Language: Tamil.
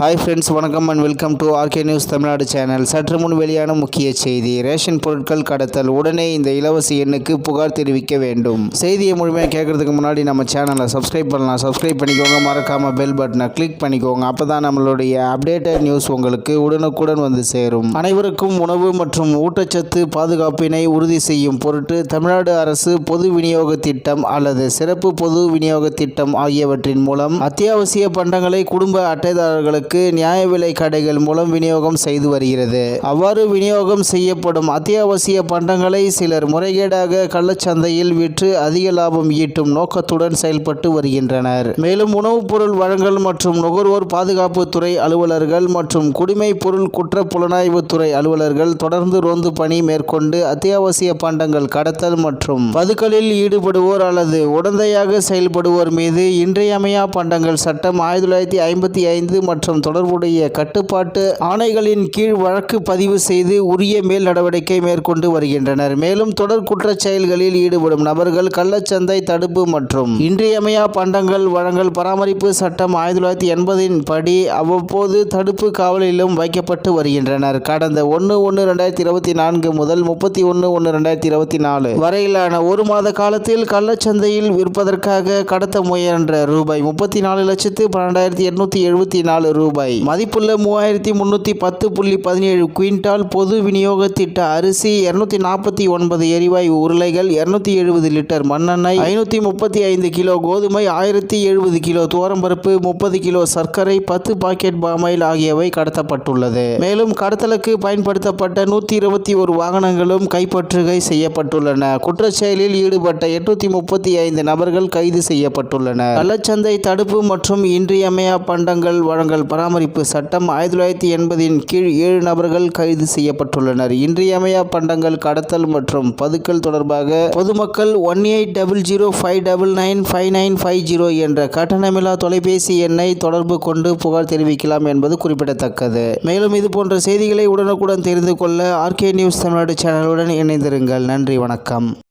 ஹாய் ஃப்ரெண்ட்ஸ் வணக்கம் and welcome to RK news Tamil Nadu channel சற்று முன் வெளியான முக்கிய செய்தி. ரேஷன் பொருட்கள் கடத்தல் உடனே இந்த இலவச எண்ணுக்கு புகார் தெரிவிக்க வேண்டும். செய்தியை முழுமையாக கேட்கறதுக்கு முன்னாடி நம்ம சேனலை சப்ஸ்கிரைப் பண்ணலாம். சப்ஸ்கிரைப் பண்ணிக்கோங்க. மறக்காமல் பெல் பட்டனை கிளிக் பண்ணிக்கோங்க. அப்போ தான் நம்மளுடைய அப்டேட்டட் நியூஸ் உங்களுக்கு உடனுக்குடன் வந்து சேரும். அனைவருக்கும் உணவு மற்றும் ஊட்டச்சத்து பாதுகாப்பினை உறுதி செய்யும் பொருட்டு தமிழ்நாடு அரசு பொது விநியோக திட்டம் அல்லது சிறப்பு பொது விநியோக திட்டம் ஆகியவற்றின் மூலம் அத்தியாவசிய பண்டங்களை குடும்ப அட்டைதாரர்களுக்கு நியாய விலை கடைகள் மூலம் விநியோகம் செய்து வருகிறது. அவ்வாறு விநியோகம் செய்யப்படும் அத்தியாவசிய பண்டங்களை சிலர் முறைகேடாக கள்ளச்சந்தையில் விற்று அதிக லாபம் ஈட்டும் நோக்கத்துடன் செயல்பட்டு வருகின்றனர். மேலும் உணவுப் பொருள் வழங்கல் மற்றும் நுகர்வோர் பாதுகாப்பு துறை அலுவலர்கள் மற்றும் குடிமை பொருள் குற்ற புலனாய்வு துறை அலுவலர்கள் தொடர்ந்து ரோந்து பணி மேற்கொண்டு அத்தியாவசிய பண்டங்கள் கடத்தல் மற்றும் பதுக்கலில் ஈடுபடுவோர் அல்லது உடந்தையாக செயல்படுவோர் மீது இன்றியமையா பண்டங்கள் சட்டம் ஆயிரத்தி தொள்ளாயிரத்தி ஐம்பத்தி ஐந்து மற்றும் தொடர்புடைய கட்டுப்பாட்டு ஆணைகளின் கீழ் வழக்கு பதிவு செய்து உரிய மேல் நடவடிக்கை மேற்கொண்டு வருகின்றனர். மேலும் தொடர் குற்றச் செயல்களில் ஈடுபடும் நபர்கள் கள்ளச்சந்தை தடுப்பு மற்றும் இன்றியமையா பண்டங்கள் வழங்கல் பராமரிப்பு சட்டம் ஆயிரத்தி தொள்ளாயிரத்தி எண்பதின் படி அவ்வப்போது தடுப்பு காவலிலும் வைக்கப்பட்டு வருகின்றனர். கடந்த ஒன்று ஒன்று ரெண்டாயிரத்தி இருபத்தி நான்கு முதல் முப்பத்தி ஒன்று ஒன்று ரெண்டாயிரத்தி இருபத்தி நாலு வரையிலான ஒரு மாத காலத்தில் கள்ளச்சந்தையில் விற்பதற்காக கடத்த முயன்ற ரூபாய் முப்பத்தி நாலு லட்சத்து பன்னெண்டாயிரத்தி எட்நூத்தி எழுபத்தி நாலு ரூபாய் ரூபாய். மதிப்புள்ள மூவாயிரத்தி முன்னூற்றி பத்து புள்ளி பதினேழு குவிண்டால் பொது விநியோக திட்ட அரிசி இருநூத்தி நாற்பத்தி ஒன்பது எரிவாயு உருளைகள் இருநூத்தி எழுபது லிட்டர் மண்ணெண்ணெய் ஐநூற்றி முப்பத்தி ஐந்து கிலோ கோதுமை ஆயிரத்தி எழுபது கிலோ துவரம்பருப்பு முப்பது கிலோ சர்க்கரை பத்து பாக்கெட் பாமாயில் ஆகியவை கடத்தப்பட்டுள்ளது. மேலும் கடத்தலுக்கு பயன்படுத்தப்பட்ட நூற்றி இருபத்தி ஒரு வாகனங்களும் கைப்பற்றுகை செய்யப்பட்டுள்ளன. குற்றச்செயலில் ஈடுபட்ட எட்நூத்தி முப்பத்தி ஐந்து நபர்கள் கைது செய்யப்பட்டுள்ளனர். கள்ளச்சந்தை தடுப்பு மற்றும் இன்றியமையா பண்டங்கள் வழங்கல் பராமரிப்பு சட்டம் ஆயிரத்தி தொள்ளாயிரத்தி எண்பதின் கீழ் ஏழு நபர்கள் கைது செய்யப்பட்டுள்ளனர். இன்றியமையா பண்டங்கள் கடத்தல் மற்றும் பதுக்கல் தொடர்பாக பொதுமக்கள் one eight double zero five double nine five nine five zero என்ற கட்டணமில்லா தொலைபேசி எண்ணை தொடர்பு கொண்டு புகார் தெரிவிக்கலாம் என்பது குறிப்பிடத்தக்கது. மேலும் இது போன்ற செய்திகளை உடனுக்குடன் தெரிந்து கொள்ள ஆர்கே நியூஸ் தமிழ்நாடு சேனலுடன் இணைந்திருங்கள். நன்றி வணக்கம்.